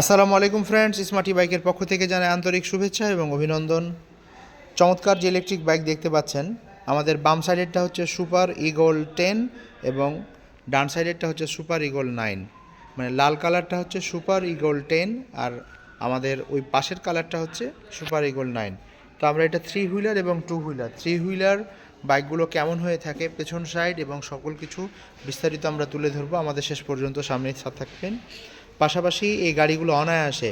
আসসালামু আলাইকুম friends smarty বাইকের পক্ষ থেকে জানাই আন্তরিক শুভেচ্ছা এবং অভিনন্দন। চমৎকার যে ইলেকট্রিক বাইক দেখতে পাচ্ছেন, আমাদের বাম সাইডেরটা হচ্ছে সুপার ইগোল টেন এবং ডান সাইডেরটা হচ্ছে সুপার ইগোল নাইন মানে লাল কালারটা হচ্ছে সুপার ইগোল টেন আর আমাদের ওই পাশের কালারটা হচ্ছে সুপার ইগল নাইন তো আমরা এটা থ্রি হুইলার এবং টু হুইলার থ্রি হুইলার বাইকগুলো কেমন হয়ে থাকে, পেছন সাইড এবং সকল কিছু বিস্তারিত আমরা তুলে ধরবো। আমাদের শেষ পর্যন্ত সামনে থাকবেন। পাশাপাশি এই গাড়িগুলো অনায়াসে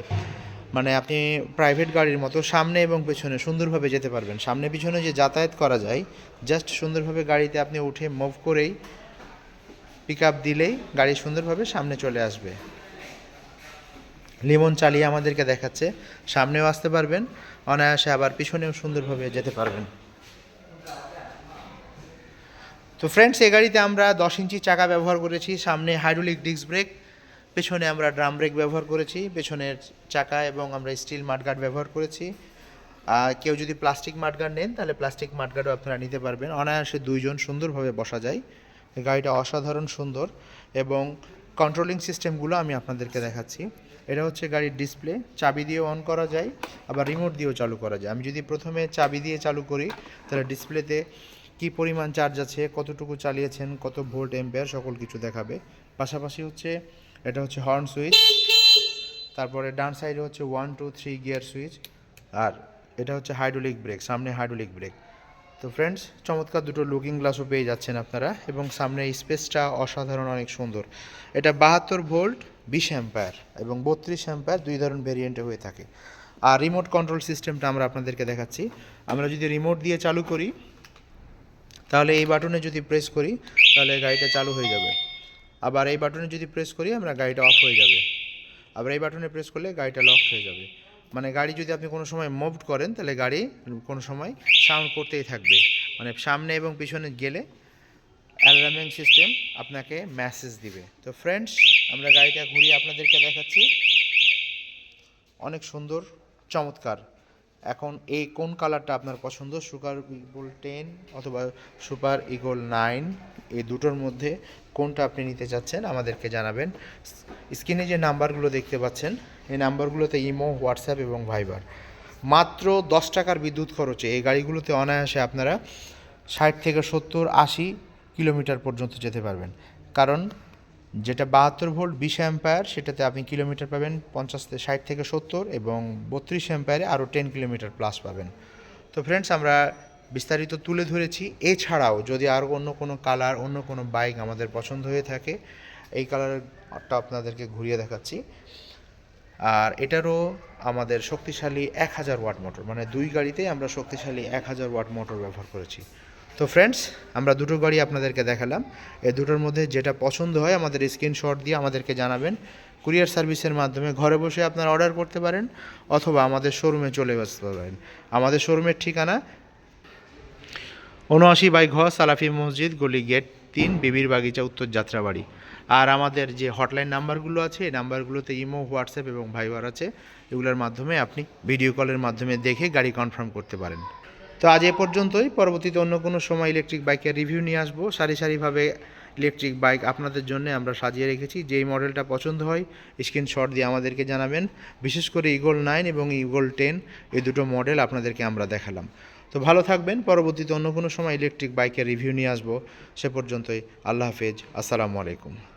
মানে আপনি প্রাইভেট গাড়ির মতো সামনে এবং পেছনে সুন্দরভাবে যেতে পারবেন। সামনে পিছনে যে যাতায়াত করা যায় জাস্ট সুন্দরভাবে গাড়িতে আপনি উঠে মুভ করেই পিক আপ দিলেই গাড়ি সুন্দরভাবে সামনে চলে আসবে। লিমন চালিয়ে আমাদেরকে দেখাচ্ছে। সামনেও আসতে পারবেন, অনায়াসে আবার পিছনেও সুন্দরভাবে যেতে পারবেন। তো ফ্রেন্ডস এই গাড়িতে আমরা দশ ইঞ্চি চাকা ব্যবহার করেছি। সামনে হাইড্রোলিক ডিস্ক ব্রেক পেছনে আমরা ড্রাম ব্রেক ব্যবহার করেছি, পেছনের চাকা এবং আমরা স্টিল মাঠগার্ড ব্যবহার করেছি। কেউ যদি প্লাস্টিক মাঠগার্ড নেন, তাহলে প্লাস্টিক মাঠগার্ডও আপনারা নিতে পারবেন। অনায়াসে দুইজন সুন্দরভাবে বসা যায়। গাড়িটা অসাধারণ সুন্দর এবং কন্ট্রোলিং সিস্টেমগুলো আমি আপনাদেরকে দেখাচ্ছি। এটা হচ্ছে গাড়ির ডিসপ্লে চাবি দিয়ে অন করা যায়, আবার রিমোট দিয়েও চালু করা যায়। আমি যদি প্রথমে চাবি দিয়ে চালু করি, তাহলে ডিসপ্লেতে কি পরিমাণ চার্জ আছে, কতটুকু চালিয়েছেন, কত ভোল্ট এম্পেয়ার সকল কিছু দেখাবে। পাশাপাশি হচ্ছে এটা হচ্ছে হর্ন সুইচ তারপরে ডান সাইডে হচ্ছে one two three gear switch আর এটা হচ্ছে হাইড্রোলিক ব্রেক সামনে হাইড্রোলিক ব্রেক তো ফ্রেন্ডস চমৎকার দুটো লুকিং গ্লাসও পেয়ে যাচ্ছেন আপনারা, এবং সামনে স্পেসটা অসাধারণ, অনেক সুন্দর। এটা বাহাত্তর ভোল্ট, বিশ অ্যাম্পায়ার এবং বত্রিশ অ্যাম্পায়ার দুই ধরনের ভেরিয়েন্টে হয়ে থাকে। আর রিমোট কন্ট্রোল সিস্টেমটা আমরা আপনাদেরকে দেখাচ্ছি। আমরা যদি রিমোট দিয়ে চালু করি, তাহলে এই বাটনে যদি প্রেস করি, তাহলে গাড়িটা চালু হয়ে যাবে। আবার এই বাটনে যদি প্রেস করি, আমরা গাড়িটা অফ হয়ে যাবে। আবার এই বাটনে প্রেস করলে গাড়িটা লক হয়ে যাবে। মানে গাড়ি যদি আপনি কোনো সময় মুভ করেন, তাহলে গাড়ি কোনো সময় সাউন্ড করতেই থাকবে। মানে সামনে এবং পিছনে গেলে অ্যালার্মিং সিস্টেম আপনাকে মেসেজ দিবে। তো ফ্রেন্ডস আমরা গাড়িটা ঘুরিয়ে আপনাদেরকে দেখাচ্ছি। অনেক সুন্দর, চমৎকার। এখন এই কোন কালারটা আপনার পছন্দ? সুপার ইগোল টেন অথবা সুপার ইগোল নাইন এই দুটোর মধ্যে কোনটা আপনি নিতে চাচ্ছেন আমাদেরকে জানাবেন। স্ক্রিনে যে নাম্বারগুলো দেখতে পাচ্ছেন, এই নাম্বারগুলোতে ইমো, হোয়াটসঅ্যাপ এবং ভাইবার। মাত্র দশ টাকার বিদ্যুৎ খরচে এই গাড়িগুলোতে অনায়াসে আপনারা ষাট থেকে সত্তর, আশি কিলোমিটার পর্যন্ত যেতে পারবেন। কারণ যেটা বাহাত্তর ভোল্ট, বিশ অ্যাম্পায়ার, সেটাতে আপনি কিলোমিটার পাবেন পঞ্চাশ থেকে ষাট থেকে সত্তর এবং বত্রিশ অ্যাম্পায়ারে আরও টেন কিলোমিটার প্লাস পাবেন। তো ফ্রেন্ডস আমরা বিস্তারিত তুলে ধরেছি। এছাড়াও যদি আর অন্য কোনো কালার অন্য কোনো বাইক আমাদের পছন্দ হয়ে থাকে, এই কালারটা আপনাদেরকে ঘুরিয়ে দেখাচ্ছি। আর এটারও আমাদের শক্তিশালী এক হাজার ওয়াট মোটর মানে দুই গাড়িতেই আমরা শক্তিশালী এক হাজার ওয়াট মোটর ব্যবহার করেছি। তো ফ্রেন্ডস আমরা দুটো গাড়ি আপনাদেরকে দেখালাম। এ দুটোর মধ্যে যেটা পছন্দ হয়, আমাদের স্ক্রিনশট দিয়ে আমাদেরকে জানাবেন। কুরিয়ার সার্ভিসের মাধ্যমে ঘরে বসে আপনারা অর্ডার করতে পারেন, অথবা আমাদের শোরুমে চলে আসতে পারেন। আমাদের শোরুমের ঠিকানা উনআশি বাই ঘ, সালাফি মসজিদ, গলি গেট তিন, বিবির বাগিচা, উত্তর যাত্রাবাড়ি। আর আমাদের যে হটলাইন নাম্বারগুলো আছে, এই নাম্বারগুলোতে ইমো, হোয়াটসঅ্যাপ এবং ভাইবার আছে। এগুলোর মাধ্যমে আপনি ভিডিও কলের মাধ্যমে দেখে গাড়ি কনফার্ম করতে পারেন। তো আজ এ পর্যন্তই। পরবর্তীতে অন্য কোনো সময় ইলেকট্রিক বাইকের রিভিউ নিয়ে আসব। সারি সারিভাবে ইলেকট্রিক বাইক আপনাদের জন্য আমরা সাজিয়ে রেখেছি। যেই মডেলটা পছন্দ হয় স্ক্রিনশট দিয়ে আমাদেরকে জানাবেন। বিশেষ করে ইগোল নাইন এবং ইগোল টেন এই দুটো মডেল আপনাদেরকে আমরা দেখালাম। তো ভালো থাকবেন। পরবর্তীতে অন্য কোনো সময় ইলেকট্রিক বাইকের রিভিউ নিয়ে আসব। সে পর্যন্তই। আল্লাহ হাফেজ। আসসালামু আলাইকুম।